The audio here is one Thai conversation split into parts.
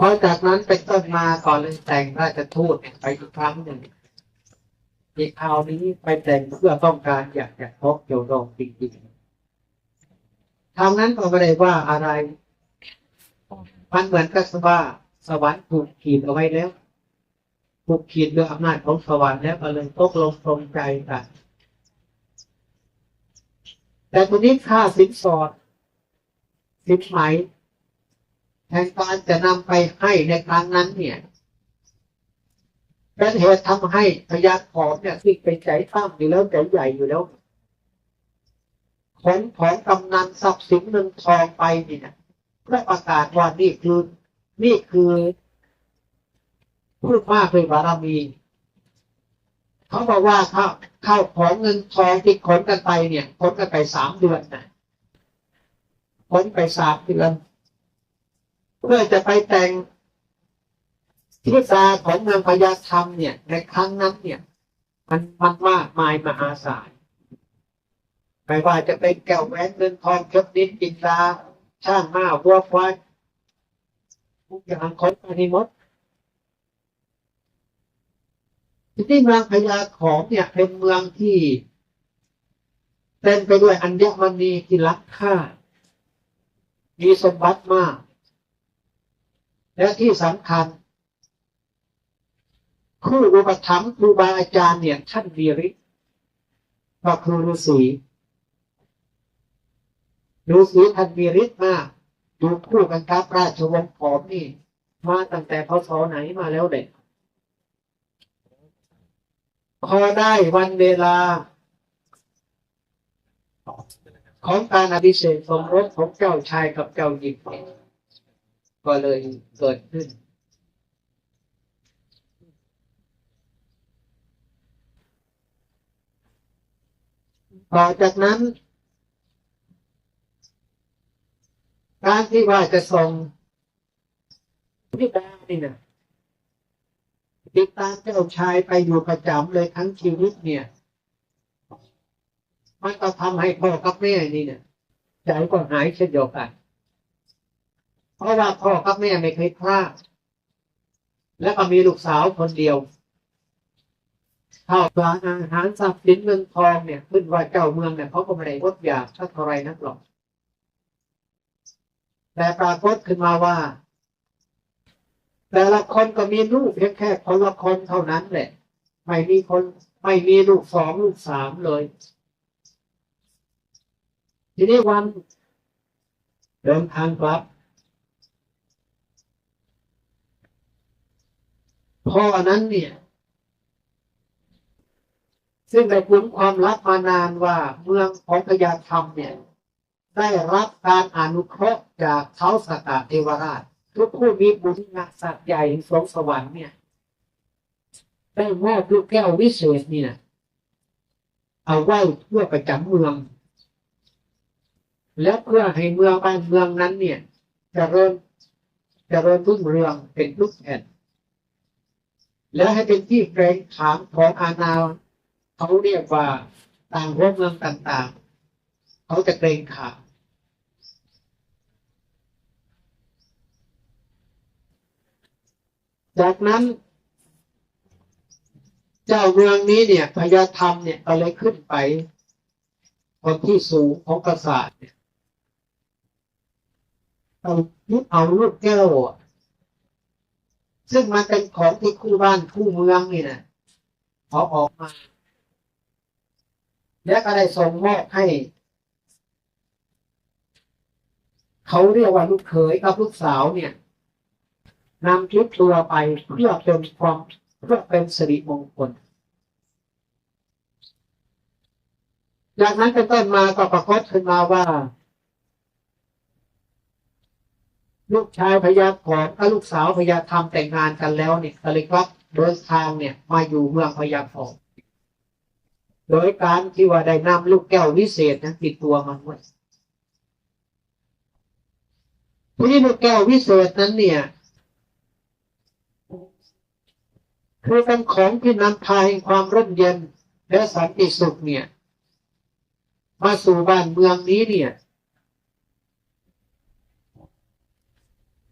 พอจากนั้นเป็นต้นมาก่อนเลยแต่งราชทูตไปอีกครั้งหนึ่งอีกคราวนี้ไปแต่งเพื่อต้องการอยากจะพบโยโรงจริงๆทางนั้นก็ไม่ได้ว่าอะไรมันเหมือนกับว่าสวรรค์ถูกขีดเอาไว้แล้วถูกขีดด้วยอำนาจของสวรรค์แล้วก็เลยตกลงตรงใจกันแต่ตัวนี้ค่าสินสอดสินไหม แทนการจะนำไปให้ในครั้งนั้นเนี่ยเป็นเหตุทำให้พยาขอมเนี่ยที่เป็นใจตั้มอยู่แล้วใจใหญ่อยู่แล้วขนของกำนันทรัพย์สินเงินทองไปนี่นะเพื่อประกาศว่านี่คือนี่คือพูดมากเลยบารมีเขาบอกว่าข้าวข้าของเงินทองที่ขนกันไปเนี่ยขนกันไปสามเดือนนะขนไปสามเดือน เพื่อจะไปแต่งทิศาของเมืองพญาธรรมเนี่ย ในครั้งนั้นเนี่ย มันมันมากมายมหาศาลไม่ว่าจะเป็นแก้วแหวนเงินทองเพชรนิดจินดาช่างม้าวัวควายทุกอย่างขนไปในหมดที่นี่เมืองพญาขอมเนี่ย เป็นเมืองที่เต็มไปด้วยอัญมณีที่รักค่ามีสมบัติมาก และที่สำคัญครูอุปถัมภ์ครูบาอาจารย์เนี่ยท่านมีฤทธิ์ก็คือฤาษีฤาษีท่านมีฤทธิ์มากอยู่คู่กันครับราชวงศ์ขอมนี่ มาตั้งแต่พศไหนมาแล้วเด็กพอได้วันเวลา ของการอภิเษกสมรสของเจ้าชายกับเจ้าหญิง ก็เลยเกิดขึ้น ต่อจากนั้น การที่ว่าจะส่งพี่ดานี่นะติดตามเจ้าชายไปอยู่ประจำเลยทั้งชีวิตเนี่ย มันก็ทำให้พ่อกับแม่นี่เนี่ยใจก็หายเช่นเดียวกัน เพราะว่าพ่อกับแม่ไม่เคยพลาดแล้วก็มีลูกสาวคนเดียวเข้าวปลาอาหารทรัพย์สินเงินทองเนี่ยขึ้นว่าเจ้าเมืองเนี่ยเขาก็ไม่ได้วดอยากสักเท่าไรนักหรอก แต่ปรากฏขึ้นมาว่า แต่ละคนก็มีลูกเพียงแค่คนละคนเท่านั้นแหละไม่มีคนไม่มีลูกสองลูกสามเลย ทีนี้วันเดินทางกลับ พ่อนั้นเนี่ย ซึ่งได้คุ้นความลับมานานว่าเมืองของพญาธรรมเนี่ย ได้รับการอนุเคราะห์จากเขาสตาเทวราช ทุกผู้มีบุญงานสัตว์ใหญ่สงสวรรค์เนี่ยได้มอบลูกแก้ววิเศษเนี่ยเอาไว้เพื่อประจำเมือง และเพื่อให้เมืองบ้านเมืองนั้นเนี่ยจเจริญเจริญรุ่งเรืองเป็นลูกแผ่น และให้เป็นที่เกรงขามของอาณาเขาเรียกว่าต่างหัวเมืองต่างๆ เขาจะเกรงขามจากนั้น เจ้าเมืองนี้เนี่ยพญาธรรมเนี่ยก็เลยขึ้นไปคนที่สูงของปราสาทเนี่ยเอายึดเอาลูกแก้วอะ ซึ่งมันเป็นของที่คู่บ้านคู่เมืองนี่นะขาออกมา แล้วก็ได้ส่งมอบให้ เขาเรียกว่าลูกเขยกับลูกสาวเนี่ยนำชุดตัวไปเพื่อเป็นความเพื่อเป็นสิริมงคลจากนั้นเป็นต้นมาก็ปรากฏขึ้นมาว่า ลูกชายพญาขอมกับลูกสาวพญาธรรมแต่งงานกันแล้วเนี่ยก็เลยครับเดินทางเนี่ยมาอยู่เมืองพญาขอมโดยการที่ว่าได้นำลูกแก้ววิเศษนะติดตัวมาด้วยทีนี้ลูกแก้ววิเศษนั้นเนี่ยคือเป็นของที่นำพาแห่งความร่มเย็นและสันติสุขเนี่ย มาสู่บ้านเมืองนี้เนี่ย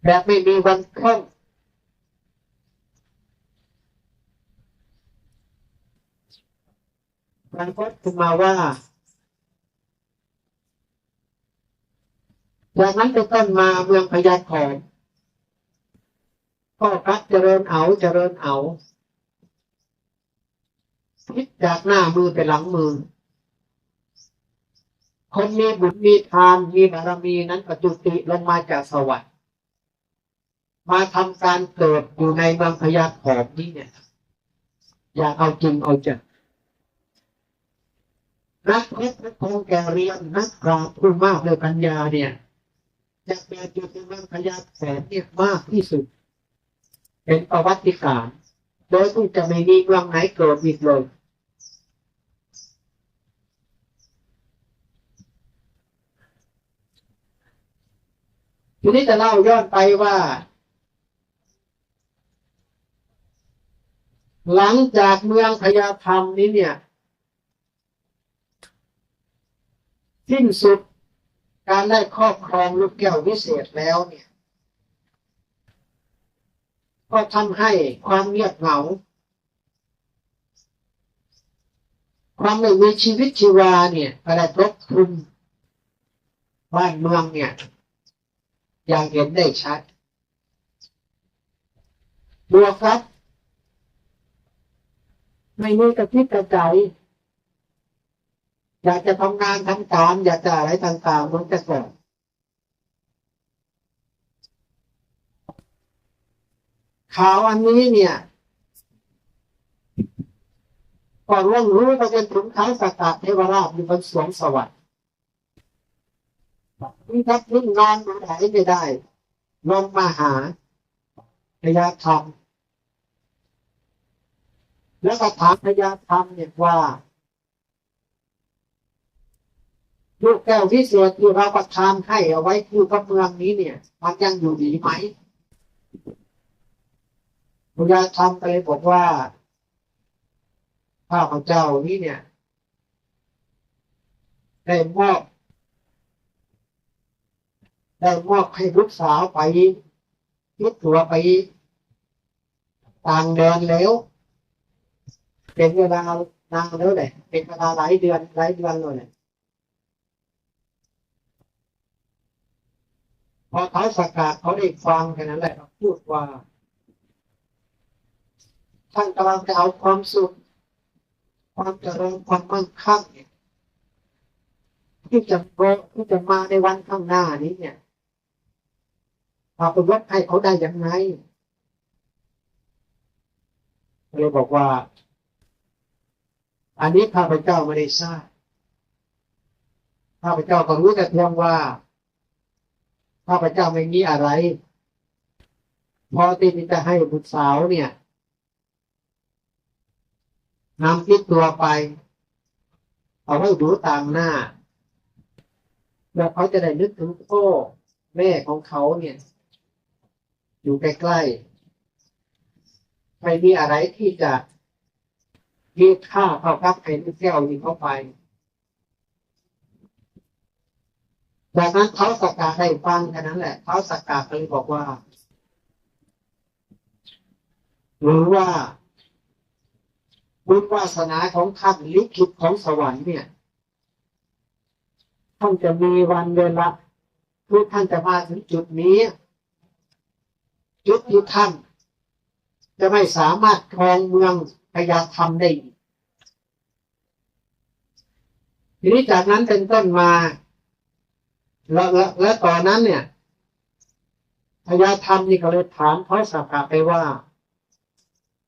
และไม่มีวันคล่องทางพจน์คุณมาว่าจากนั้นเป็นต้นมาเมืองพญาขอมก็พักเจริญเอาเจริญเอาพิกจากหน้ามือไปหลังมือ คนมีบุญมีทานมีบารมีนั้นก็จุติลงมาจากสวรรค์ มาทำการเกิดอยู่ในเมืองพญาแถนนี้เนี่ย อย่าเอาจริงเอาจังนักเพชรนักคงแก่เรียนนักปราชญ์ผู้มากเลยปัญญาเนี่ยจะเกิดอยู่ในเมืองพญาแถนเนี่ยมากที่สุด เป็นประวัติการโดยที่จะไม่มีเมืองไหนเกิดอีกเลยทีนี้จะเล่าย้อนไปว่า หลังจากเมืองพญาธรรมนี้เนี่ยสิ้นสุดการได้ครอบครองลูกแก้ววิเศษแล้วเนี่ย ก็ทำให้ความเงียบเหงา ความไม่มีชีวิตชีวาเนี่ยอะไรปกคลุมบ้านเมืองเนี่ยอย่างเห็นได้ชัดบวกครับ ไม่มีกระพิบกระใจอยากจะทำงานทำการอยากจะอะไรต่างๆมันจะเก่อนข่าวอันนี้เนี่ยก็ร่วงรู้ไปจนถึงท้ายสกัดเทวราชอยู่บนสวงสวรรค์นี่ครับนิ่งนอนไหนไม่ได้ ลงมาหาพยาธรรม แล้วก็ถามพยาธรรมเนี่ยว่า ลูกแก้ววิเศษที่เราประทานให้เอาไว้คือพระเมืองนี้เนี่ย มันยังอยู่ดีไหมพยาธรรมก็เลยบอกว่าข้าพเจ้านี้เนี่ยได้มอบได้มอบให้ลูกสาวไปยึดตัวไปต่างแดนแล้ว เป็นเวลานานแล้วแหละเป็นเวลาหลายเดือนหลายเดือนเลยพอท้ายสกาดเขาได้ฟังแค่นั้นแหละพูดว่าท่านกำลังจะเอาความสุข ความเจริญความมั่งคั่งเนี่ยที่จะโที่จะมาในวันข้างหน้านี้เนี่ยพาไปยกให้เขาได้ยังไงเลยบอกว่า อันนี้ข้าพเจ้าไม่ได้ทราบข้าพเจ้าก็รู้แต่เพียงว่าข้าพเจ้าไม่มีอะไร พอที่จะให้บุตรสาวเนี่ยนำติดตัวไป เอาไว้ดูต่างหน้า แล้วเขาจะได้นึกถึงพ่อแม่ของเขาเนี่ย อยู่ใกล้ๆไม่มีอะไรที่จะ มีค่าเท่ากับไอ้ลูกแก้วนี้เข้าไปจากนั้นเขาสกกาได้ฟังแค่นั้นแหละเขาสกกาเลยบอกว่าหรือว่าบุญวาสนาของท่านลิขิตของสวรรค์เนี่ยท่านจะมีวันเวลาที่ท่านจะมาถึงจุดนี้ จุดที่ท่าน จะไม่สามารถครองเมือง พยาธรรมได้ทีนี้จากนั้นเป็นต้นมา แล้วและและตอนนั้นเนี่ยพญาธรรมนี่ก็เลยถามพระสักกะไปว่า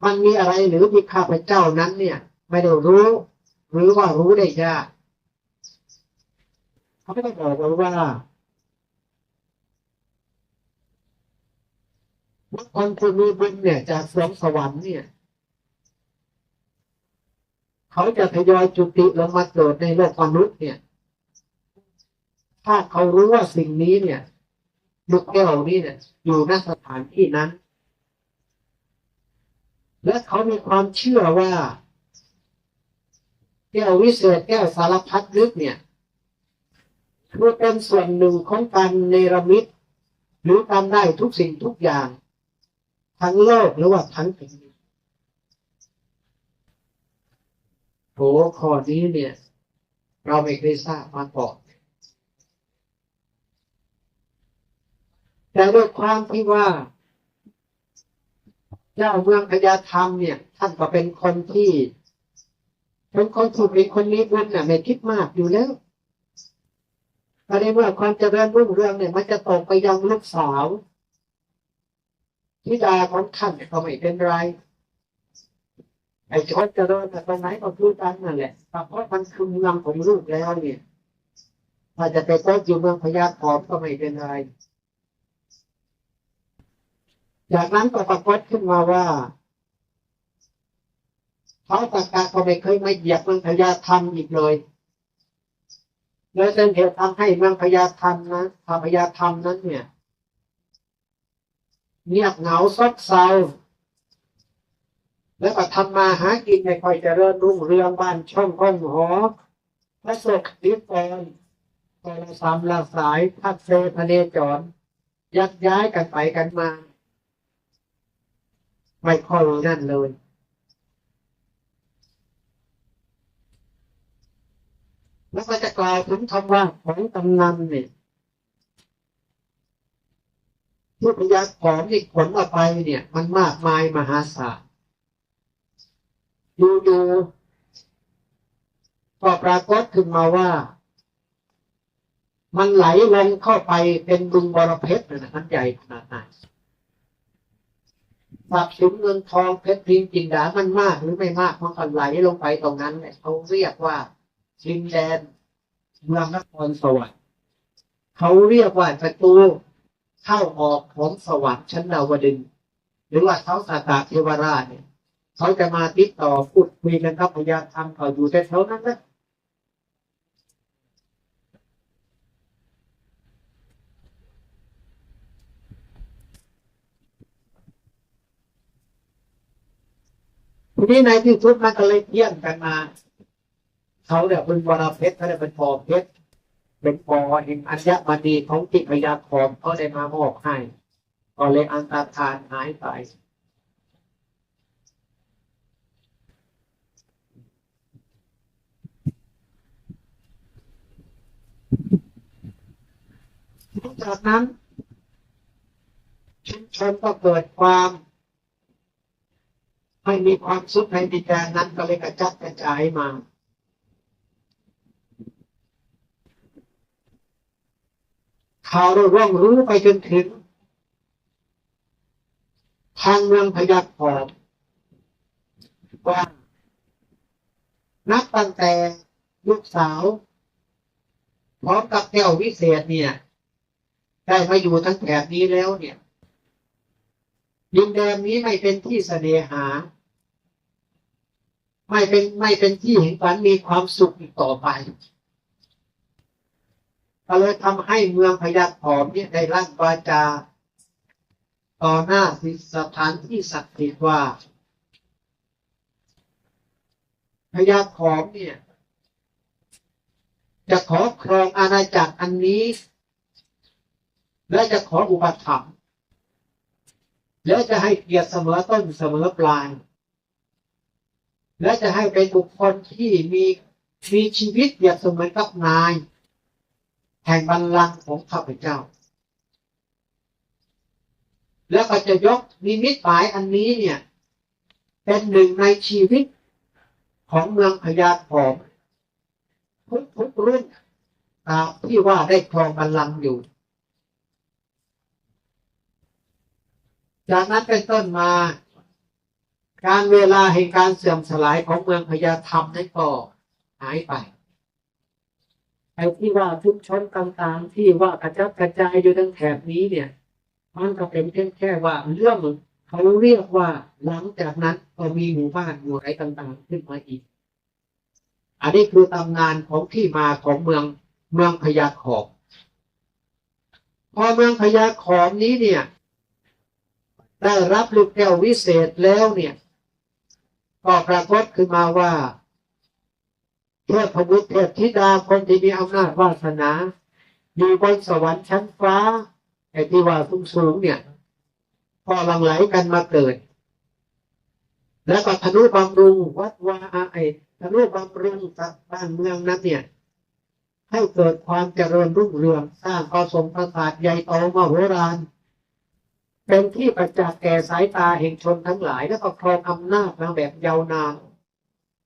มันมีอะไรหรือที่ข้าพเจ้านั้นเนี่ย ไม่ได้รู้ หรือว่ารู้ได้ยากเขาก็บอกไว้ว่าบุคคลผู้มีบุญเนี่ยจากสวงสวรรค์เนี่ย เขาจะทยอยจุติลงมาเกิดในโลกมนุษย์เนี่ย ถ้าเขารู้ว่าสิ่งนี้เนี่ยลูกแก้วนี่เนี่ย อยู่ณสถานที่นั้น และเขามีความเชื่อว่าแก้ววิเศษแก้วสารพัดลึกเนี่ยคือเป็นส่วนหนึ่งของการเนรมิตหรือทำได้ทุกสิ่งทุกอย่าง ทั้งโลกหรือว่าทั้งแผ่นดิน โหข้อนี้เนี่ย เราไม่เคยทราบมาก่อนแต่ด้วยความที่ว่า เจ้าเมืองพญาธรรมเนี่ย ท่านก็เป็นคนที่เป็นคนที่เป็นคนนี้นั่นน่ะไม่คิดมากอยู่แล้วแต่ในเมื่อความเจริญรุ่งเรืองเนี่ย มันจะตกไปยังลูกสาวทิดาของท่านก็ไม่เป็นไร ไอ้ชนเจริญแต่ตรงไหนก็คือกันนั่นแหละเพราะมันคือเมืองของลูกแล้วเนี่ยถ้าจะไปโต๊ะอยู่เมืองพญาธอมก็ไม่เป็นไรจากนั้นก็ปรากฏขึ้นมาว่าเขาตากาก็ไม่เคยไมาเหยียบเมืองพญาธรรมอีกเลยแล้วเป็นเหตุทำให้เมืองพญาธรรมนะพญาธรรมนั้นเนี่ยเงียบเหงาซบเซา แล้วก็ทำมาหากินไม่ค่อยเริญรุ่งเรืองบ้านช่องห้องหอพระศกดิบอนตอสามลาสายพักเซพเนจรยักย้ายกันไปกันมา ไม่ค่อยนั่นเลยแล้วก็จะกล่าวถึงคำว่าของกำนันเนี่ยที่พยาของที่ขนออกไปเนี่ย มันมากมายมหาศาล อยู่ๆก็ปรากฏขึ้นมาว่า มันไหลลงเข้าไปเป็นบึงบรเพชรนะมันใหญ่ขนาดไหนทรัพย์สินเงินทองเพชรพิงจินดามันมากหรือไม่มากมันก็ไหลลงไปตรงนั้นเนี่ยเขาเรียกว่าดินแดนเมืองนครสวรรค์เขาเรียกว่าประตูเข้าออกของสวรรค์ชั้นดาวดึงหรือว่าเขาสากาเทวราชเนี่ย เขาจะมาติดต่อพูดคุยกันครับพยายามทำเขาอยู่แถวนั้นนะทีนี้ในที่สุดมันก็เลยเที่ยงกันมาเขาเนี่ยเป็นวรเพชรเขาเนี่ยเป็นพอเพชรเป็นปอแห่งอัญมณีของจิตพยาคมเขาได้มามอบให้ก็เลยอันตรธานหายไป จากนั้น ชุมชนก็เกิดความไม่มีความสุขในดินแดนนั้นก็เลยกระจัดกระจายมา ข่าวเราร่องรู้ไปจนถึง ทางเมืองพยัคฆ์อว่านับตั้งแต่ลูกสาว พร้อมกับแก้ววิเศษเนี่ย ได้มาอยู่ทั้งแถบนี้แล้วเนี่ย ดินแดนนี้ไม่เป็นที่เสน่หา ไม่เป็นไม่เป็นที่แห่งการมีความสุขอีกต่อไปก็เลยทำให้เมืองพยัคฆ์ผอมเนี่ยได้ลั่นวาจา ต่อหน้าสถานที่ศักดิ์สิทธิ์ว่าพยัคฆ์ผอมเนี่ย จะขอครองอาณาจักรอันนี้ และจะขออุปถัมภ์แล้วจะให้เกียรติเสมอต้นเสมอปลาย และจะให้เป็นบุคคลที่มีมีชีวิตอย่างเสมือนกับนาย แห่งบัลลังก์ของข้าพเจ้า แล้วก็จะยกนิมิตหมายอันนี้เนี่ย เป็นหนึ่งในชีวิตของเมืองพญาทองทุกทุกๆรุ่นตามที่ว่าได้ครองบัลลังก์อยู่ จากนั้นเป็นต้นมา การเวลาแห่งการเสื่อมสลายของเมืองพญาธรรมนั้นก็หายไปไอ้ที่ว่าชุมชนต่างๆ ที่ว่ากระจัดกระจายอยู่ทั้งแถบนี้เนี่ย มันก็เป็นเพียงแค่ว่าเรื่องเขาเรียกว่าหลังจากนั้นก็มีหมู่บ้านหมู่ไรต่างๆ ขึ้นมาอีก อันนี้คือตำนานของที่มาของเมืองเมืองพญาขอบพอเมืองพญาขอมนี้เนี่ย ได้รับลูกแก้ววิเศษแล้วเนี่ย ก็ปรากฏขึ้นมาว่าเทพบุตรเทพธิดาคนที่มีอำนาจวาสนาอยู่บนสวรรค์ชั้นฟ้าไอ้ที่ว่าสูงสูงเนี่ยก็ลังไหลกันมาเกิด แล้วก็ธนุบำรุงวัดวาไอ้ทำรูบำรุงบ้านเมืองนั้นเนี่ย ให้เกิดความเจริญรุ่งเรืองสร้างกสมประสาทใหญ่โตมโหฬาร เป็นที่ประจักษ์แก่สายตาแห่งชนทั้งหลายและปกครองอำนาจมาแบบยาวนาน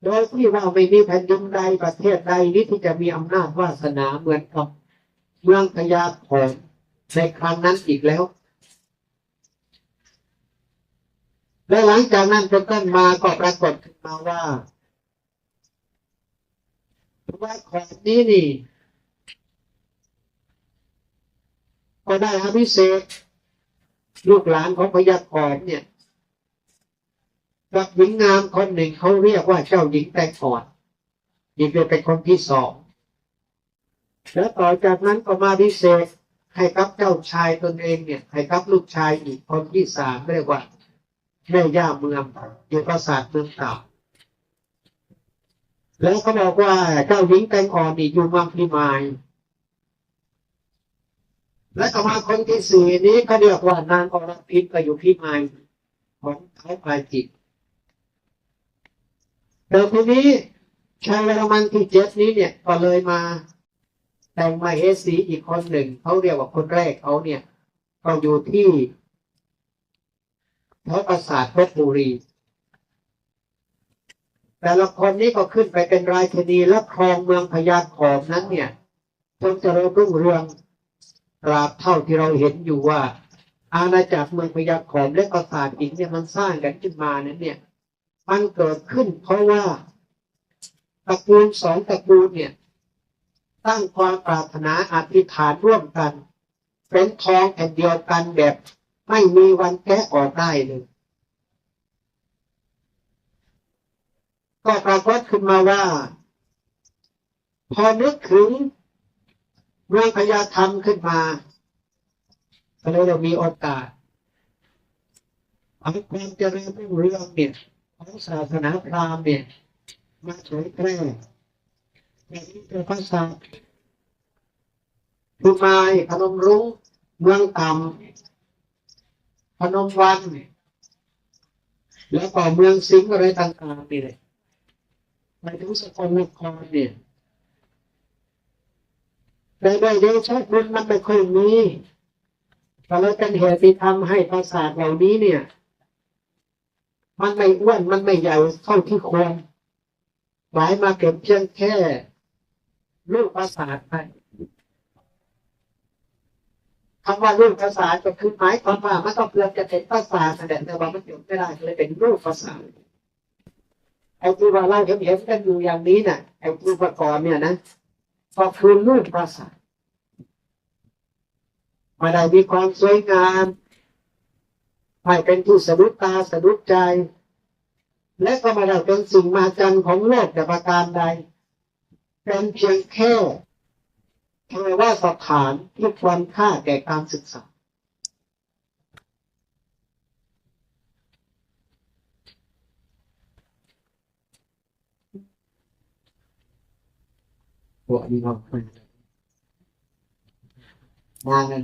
โดยที่ว่าไม่มีแผ่นดินใดประเทศใดนี้ที่จะมีอำนาจวาสนาเหมือนกับเมืองพญาแถนในครั้งนั้นอีกแล้ว และหลังจากนั้นเป็นต้นมาก็ปรากฏขึ้นมาว่าว่าของนี้นี่ก็ได้อภิเษก ลูกหลานของพญาขอมเนี่ยกับหญิงงามคนหนึ่งเขาเรียกว่าเจ้าหญิงแตงอ่อนนี่เป็นคนที่สองแล้วต่อจากนั้นก็มาพิเศษให้กับเจ้าชายตนเองเนี่ยให้กับลูกชายอีกคนที่สามเรียกว่าแม่ย่าเมืองอยู่ปราสาทเมืองเก่าแล้วเขาบอกว่าเจ้าหญิงแตงอ่อนนี่อยู่เมืองพิมาย และต่อมาคนที่สี่นี้เขาเรียกว่านางอรพินก็อยู่พิมายของเขาพายจิตแต่ทีนี้ชายเยอรมันที่เจ็ดนี้เนี่ยก็เลยมาแต่งมาเฮสีอีกคนหนึ่งเขาเรียกว่าคนแรกเขาเนี่ยก็อยู่ที่แถวปราสาทเพชรบุรี แต่ละคนนี้ก็ขึ้นไปเป็นรายชนีและครองเมืองพญาขอมนั้นเนี่ยจนเจริญรุ่งเรือง ตราบเท่าที่เราเห็นอยู่ว่า อาณาจักรเมืองพญาขอมและปราสาทหินเนี่ยมันสร้างกันขึ้นมานั้นเนี่ย มันเกิดขึ้น เพราะว่าตระกูลสองตระกูลเนี่ย ตั้งความปรารถนาอธิษฐานร่วมกัน เป็นทองแผ่นเดียวกันแบบ ไม่มีวันแก้ออกได้เลยก็ปรากฏขึ้นมาว่า พอนึกถึง มืองพญาธรรมขึ้นมาก็เลยเรามีโอกาสเอาความเจริญรุ่งเรืองเนี่ยของศาสนาพราหมณ์เนี่ยมาเผยแพร่แบบนี้เป็นภาษาภูมายพนมรุ้งเมืองต่ำพนมวัน แล้วก็เมืองสิงห์อะไรต่างๆนี่เลยไปถึงสกลนครเนี่ย แต่โดยเดชะบุญมันไม่ค่อยมีแต่เราเป็นเหตุที่ทำให้ปราสาทเหล่านี้เนี่ย มันไม่อ้วนมันไม่ใหญ่เท่าที่ควรหมายมาเก็บเพียงแค่ลูกประสาทไปคำว่าลูประสาทก็คือหมายความว่ามันต้องเกือบจะเป็นประสาทแต่ว่ามันอยู่ไม่ได้เลยเป็นลูประสาไอ้ที่ว่าเราเห็นเห็นกันอยู่อย่างนี้น่ะไอ้อุปกรณ์เนี่ยนะ ก็คือลูกประสาทไม่ได้มีความสวยงามไม่เป็นที่สะดุดตาสะดุดใจ และก็ไม่ได้เป็นสิ่งมาจันของโลกแต่ประการใด เป็นเพียงแค่เทว่าสถานที่ควรค่าแก่การศึกษา พวกนี้เนาะนานเลย